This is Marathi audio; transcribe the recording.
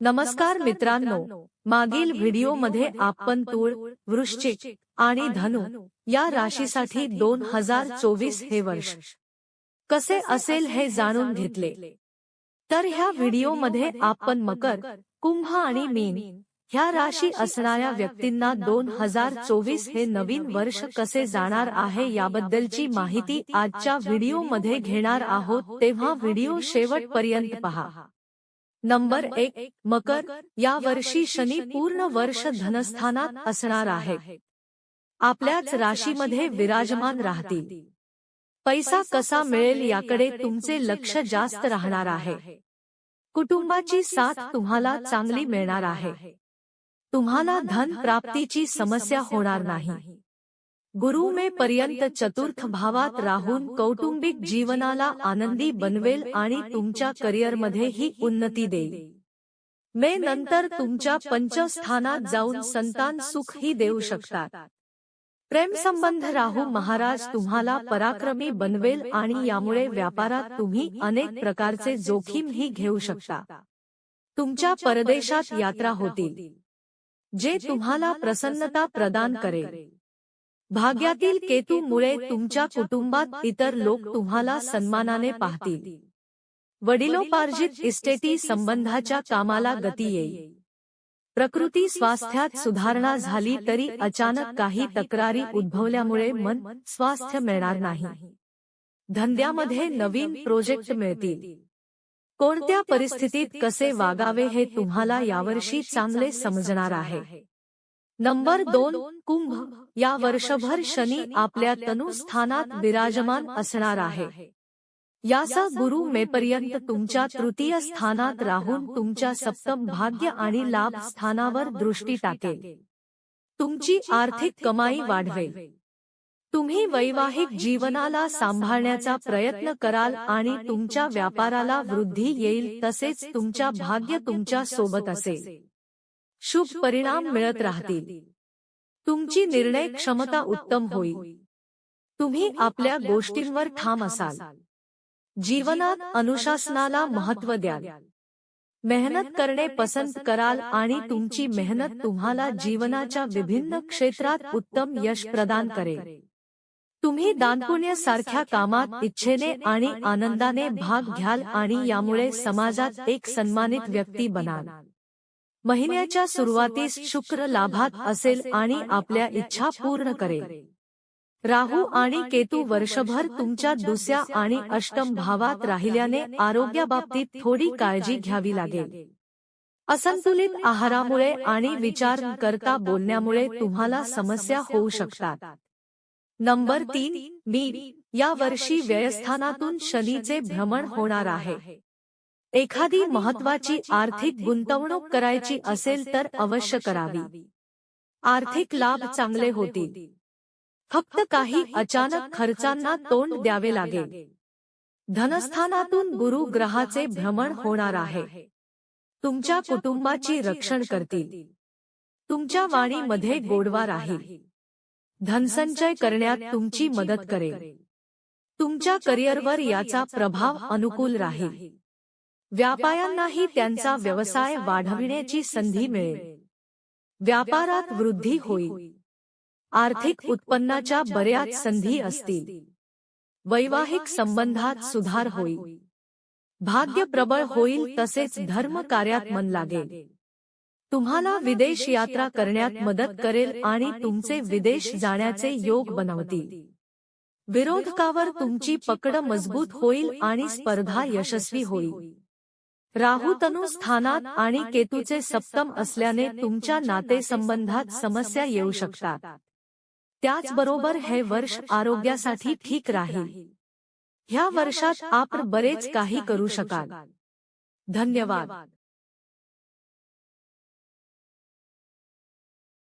नमस्कार मित्रांनो मागील व्हिडिओमध्ये आपण तूळ वृश्चिक आणि धनु या राशीसाठी दोन हजार चोवीस हे वर्ष. कसे असेल हे जाणून घेतले? तर ह्या व्हिडिओमध्ये आपण मकर कुंभ आणि मीन ह्या राशी असणाऱ्या व्यक्तींना दोन हजार चोवीस हे नवीन वर्ष कसे जाणार आहे याबद्दलची माहिती आजच्या व्हिडिओमध्ये घेणार आहोत. तेव्हा व्हिडिओ शेवटपर्यंत पहा. नंबर एक मकर या वर्षी शनी पूर्ण वर्ष धनस्थानात असणार आहे आपल्याच राशीमध्ये विराजमान राहतील. पैसा कसा मिळेल याकडे तुमचे लक्ष जास्त राहणार आहे. कुटुंबाची साथ तुम्हाला चांगली मिळणार आहे. तुम्हाला धन प्राप्तीची समस्या होणार नाही. गुरु मे पर्यंत चतुर्थ भावात राहून कौटुंबिक जीवनाला आनंदी बनवेल आणि तुमच्या करिअरमध्ये ही उन्नती देईल. मे नंतर तुमच्या पंचस्थानात जाऊन संतान सुख ही देऊ शकतात. प्रेम संबंध राहू महाराज तुम्हाला पराक्रमी बनवेल आणि यामुळे व्यापारात तुम्ही अनेक प्रकारचे जोखीम ही घेऊ शकता. तुमच्या परदेशात यात्रा होतील जे तुम्हाला प्रसन्नता प्रदान करेल. भाग्यातील केतूमुळे तुमच्या कुटुंबात इतर लोक तुम्हाला सन्मानाने पाहतील. वडिलोपार्जित इस्टेटी संबंधाच्या कामाला गती येईल. प्रकृती स्वास्थ्यात सुधारणा झाली तरी अचानक काही तक्रारी उद्भवल्यामुळे मन स्वास्थ्य मिळणार नाही. धंद्यामध्ये नवीन प्रोजेक्ट मिळतील. कोणत्या परिस्थितीत कसे वागावे हे तुम्हाला यावर्षी चांगले समजणार आहे? नंबर दोन कुंभ या वर्षभर शनी आपल्या तनुस्थानात विराजमान असणार आहे. याचा गुरु मेपर्यंत तुमच्या तृतीय स्थानात राहून तुमच्या सप्तम भाग्य आणि लाभ स्थानावर दृष्टी टाकेल. तुमची आर्थिक कमाई वाढवेल. तुम्ही वैवाहिक जीवनाला सांभाळण्याचा प्रयत्न कराल आणि तुमच्या व्यापाराला वृद्धी येईल. तसेच तुमच्या भाग्य तुमच्यासोबत असेल. शुभ परिणाम मिळत राहतील. तुमची निर्णय क्षमता उत्तम होईल. तुम्ही आपल्या गोष्टींवर ठाम असाल. जीवनात अनुशासनाला महत्त्व द्याल. मेहनत करणे पसंत कराल आणि तुमची मेहनत तुम्हाला जीवनाच्या विभिन्न क्षेत्रात उत्तम यश प्रदान करेल. तुम्ही दानपुण्य सारख्या कामात इच्छेने आणि आनंदाने भाग घ्याल आणि यामुळे समाजात एक सन्मानित व्यक्ती बनाल. महिन्याच्या सुरुवातीस शुक्र लाभात असेल आणि आपल्या इच्छा पूर्ण करेल. राहू आणि केतू वर्षभर तुमच्या दुसऱ्या आणि अष्टम भावात राहिल्याने आरोग्याबाबतीत थोडी काळजी घ्यावी लागेल. असंतुलित आहारामुळे आणि विचार करता बोलण्यामुळे तुम्हाला समस्या होऊ शकतात. नंबर तीन मी या वर्षी व्ययस्थानातून शनीचे भ्रमण होणार आहे. एखादी महत्वाची आर्थिक गुंतवणूक करायची असेल तर अवश्य करावी. आर्थिक लाभ चांगले होतील. फक्त काही अचानक खर्चांना तोंड द्यावे लागेल. धनस्थानातून गुरु ग्रहाचे भ्रमण होणार आहे. तुमच्या कुटुंबाची रक्षण करतील. तुमच्या वाणीमध्ये गोडवा राहील. धनसंचय करण्यात तुमची मदत करेल. तुमच्या करिअरवर याचा प्रभाव अनुकूल राहील. व्यापाऱ्यांनाही त्यांचा व्यवसाय वाढविण्याची संधी मिळेल. व्यापारात वृद्धी होईल. आर्थिक उत्पन्नाच्या बऱ्याच संधी असतील. वैवाहिक संबंधात सुधार होईल. भाग्य प्रबळ होईल तसेच धर्म कार्यात मन लागेल. तुम्हाला विदेश यात्रा करण्यात मदत करेल आणि तुमचे विदेश जाण्याचे योग बनवतील. विरोधकावर तुमची पकड मजबूत होईल आणि स्पर्धा यशस्वी होईल. राहू तनु स्थानात आणि केतूचे सप्तम असल्याने तुमच्या नातेसंबंधात समस्या येऊ शकतात. त्याचबरोबर हे वर्ष आरोग्यासाठी ठीक राहील. ह्या वर्षात आपण बरेच काही करू शकाल. धन्यवाद.